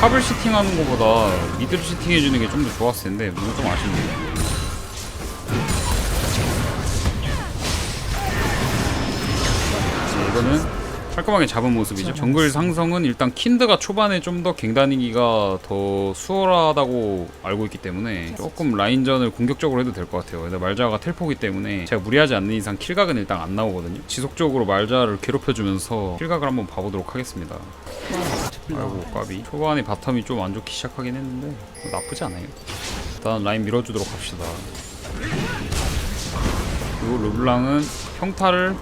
탑을 시팅하는 것보다 미드를 시팅해주는 게 좀 더 좋았을 텐데 뭔가 좀 아쉽네요. 네, 이거는 깔끔하게 잡은 모습이죠. 정글 상성은 일단 킨드가 초반에 좀 더 갱다니기가 더 수월하다고 알고 있기 때문에 조금 라인전을 공격적으로 해도 될 것 같아요. 근데 말자가 텔포기 때문에 제가 무리하지 않는 이상 킬각은 일단 안 나오거든요. 지속적으로 말자를 괴롭혀주면서 킬각을 한번 봐보도록 하겠습니다. 아이고 까비 초반에 바텀이 좀 안 좋기 시작하긴 했는데 뭐 나쁘지 않아요. 일단 라인 밀어주도록 합시다. 그리고 르블랑은 평타를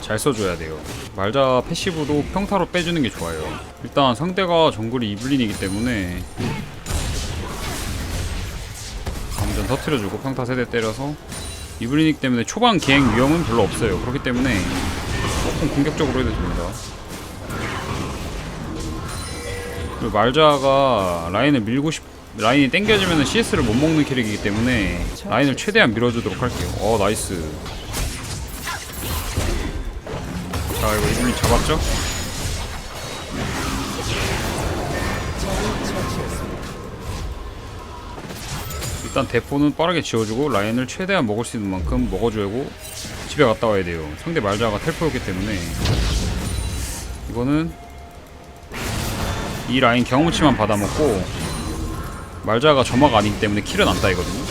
잘 써줘야 돼요. 말자 패시브도 평타로 빼주는 게 좋아요. 일단 상대가 정글이 이블린이기 때문에 감전 터트려주고 평타 세대 때려서 이블린이기 때문에 초반 기행 위험은 별로 없어요. 그렇기 때문에 조금 공격적으로 해도 됩니다. 그리고 말자가 라인을 밀고 싶 라인이 땡겨지면 CS를 못 먹는 캐릭이기 때문에 라인을 최대한 밀어주도록 할게요. 어 나이스. 자 이거 이분이 잡았죠? 일단 대포는 빠르게 지워주고 라인을 최대한 먹을 수 있는 만큼 먹어주고 집에 갔다 와야 돼요. 상대 말자가 텔포였기 때문에 이거는 이 라인 경험치만 받아먹고 말자가 점화가 아니기 때문에 킬은 안 따이거든요.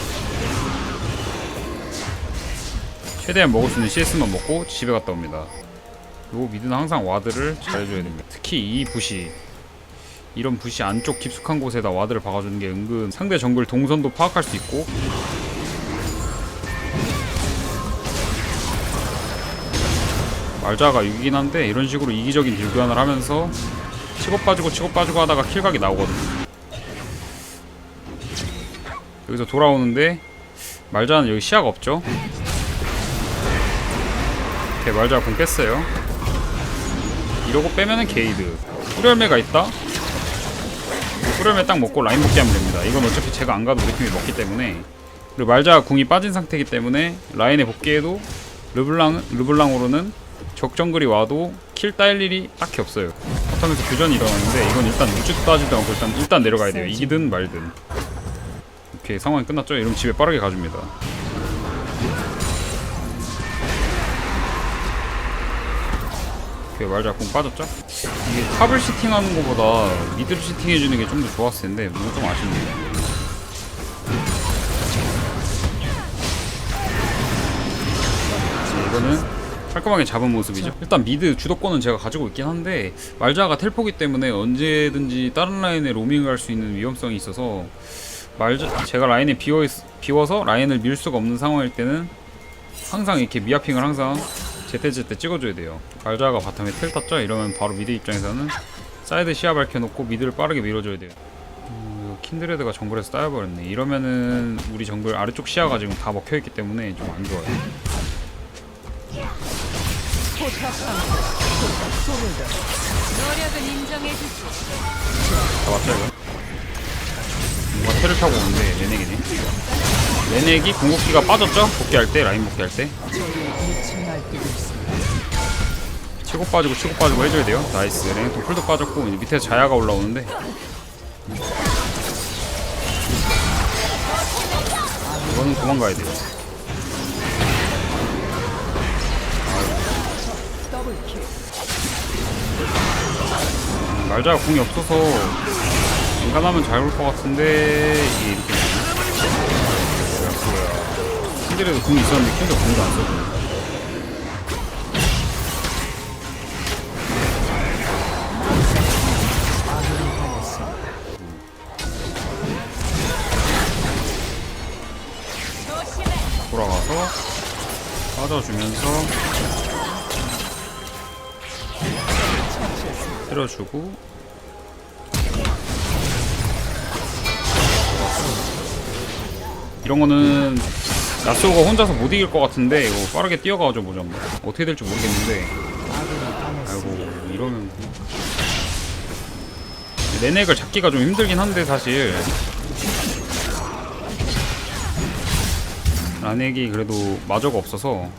최대한 먹을 수 있는 CS만 먹고 집에 갔다 옵니다. 그리고 미드는 항상 와드를 잘해줘야 됩니다. 특히 이 부시 이런 부시 안쪽 깊숙한 곳에다 와드를 박아주는 게 은근 상대 정글 동선도 파악할 수 있고 말자가 6이긴 한데 이런 식으로 이기적인 딜 교환을 하면서 치고 빠지고 치고 빠지고 하다가 킬각이 나오거든요. 여기서 돌아오는데 말자는 여기 시야가 없죠. 오케이 말자가 공 뺐어요. 이러고 빼면은 게이드. 꿀열매가 있다. 꿀열매 딱 먹고 라인 복귀하면 됩니다. 이건 어차피 제가 안 가도 우리 팀이 먹기 때문에 그리고 말자가 궁이 빠진 상태이기 때문에 라인에 복귀해도 르블랑 르블랑으로는 적 정글이 와도 킬 따일 일이 딱히 없어요. 바텀에서 교전이 일어나는데 이건 일단 우측 따지도 않고 일단 일단 내려가야 돼요. 이기든 말든. 오케이 상황이 끝났죠? 이러면 집에 빠르게 가줍니다. 오케이 말자 공 빠졌죠? 이게 탑을 시팅하는 것보다 미드를 시팅해주는 게 좀 더 좋았을 텐데 뭔가 좀 아쉽네요. 네, 이거는 깔끔하게 잡은 모습이죠. 일단 미드 주도권은 제가 가지고 있긴 한데 말자가 텔포기 때문에 언제든지 다른 라인에 로밍을 할 수 있는 위험성이 있어서 말자 제가 라인에 비워 있, 비워서 라인을 밀 수가 없는 상황일 때는 항상 이렇게 미아핑을 항상 제때제때 찍어줘야 돼요. 말자가 바텀에 텔 탔죠? 이러면 바로 미드 입장에서는 사이드 시야 밝혀놓고 미드를 빠르게 밀어줘야 돼요. 음, 이거 킨드레드가 정글에서 따여버렸네. 이러면은 우리 정글 아래쪽 시야가 지금 다 먹혀있기 때문에 좀 안 좋아요. 노력은 인정해주지. 잡았죠 이거? 뭔가 테를 타고 오는데 레넥이네 레넥이 궁극기가 빠졌죠? 복귀할 때 라인 복귀할 때 치고 빠지고 치고 빠지고 해줘야 돼요 나이스 레넥도 풀도 빠졌고 이제 밑에 자야가 올라오는데 이거는 도망가야 돼요 음, 말자가 궁이 없어서 인간하면 잘 올 것 같은데 이게 이렇게. 뭐야 킨들에도 궁이 있었는데 킨들 궁도 안 조심해. 돌아가서 빠져주면서 때려주고. 이런 거는 야스오가 혼자서 못 이길 것 같은데 이거 빠르게 뛰어가죠 보자 한번. 어떻게 될지 모르겠는데. 아이고 이러면. 레넥을 잡기가 좀 힘들긴 한데 사실. 라넥이 그래도 마저가 없어서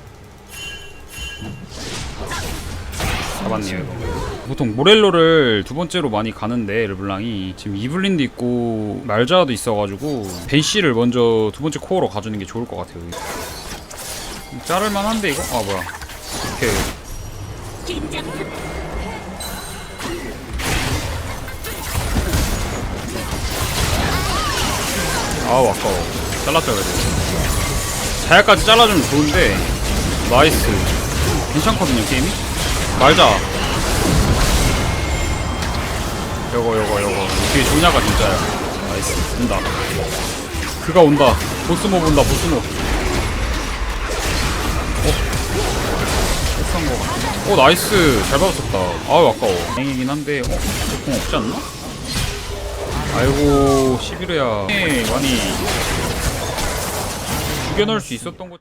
잡았네요 보통 모렐로를 두 번째로 많이 가는데 르블랑이 지금 이블린도 있고 말자도 있어가지고 벤시를 먼저 두 번째 코어로 가주는 게 좋을 것 같아요. 자를만 한데 이거? 아 뭐야? 오케이. 아우 아까워. 잘랐죠 그래도. 자야까지 잘라주면 좋은데 나이스. 괜찮거든요 게임이. 말자. 요거 요거 요거. 뒤에 조냐가 진짜야 나이스. 온다. 그가 온다. 보스몹 온다 보스몹 어? 오 나이스. 잘 받았었다. 아유 아까워. 다행이긴 한데 어? 저공 없지 않나? 아이고 11회야. 네, 많이. 죽여넣을 수 있었던 거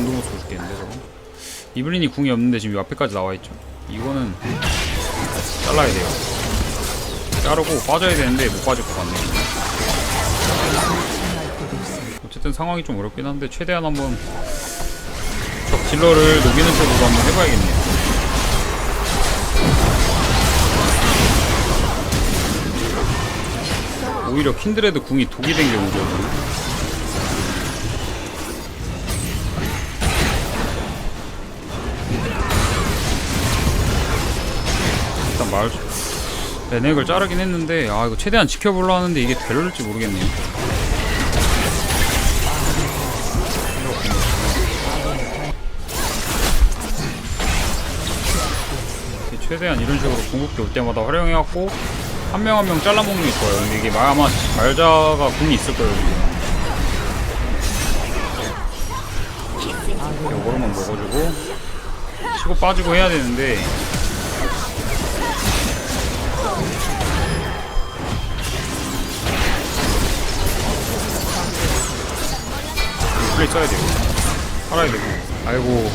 궁금해서 죽겠는데 저거? 이블린이 궁이 없는데 지금 이 앞에까지 나와있죠? 이거는 잘라야 돼요. 자르고 빠져야 되는데 못 빠질 것 같네 어쨌든 상황이 좀 어렵긴 한데 최대한 한번 적 딜러를 녹이는 쪽으로 한번 해봐야겠네요. 오히려 킨드레드 궁이 독이 된 경우죠 일 단말 레넥을 자르긴 했는데 아 이거 최대한 지켜보려 하는데 이게 될지 모르겠네요. 최대한 이런 식으로 궁극기 올 때마다 활용해갖고 한 명 한 명 잘라먹는 게 좋아요. 근데 이게 아마 말자가 궁이 있을 거예요 지금 요거로만 먹어주고 치고 빠지고 해야 되는데 플레이 써야 되고 살아야 되고. 아이고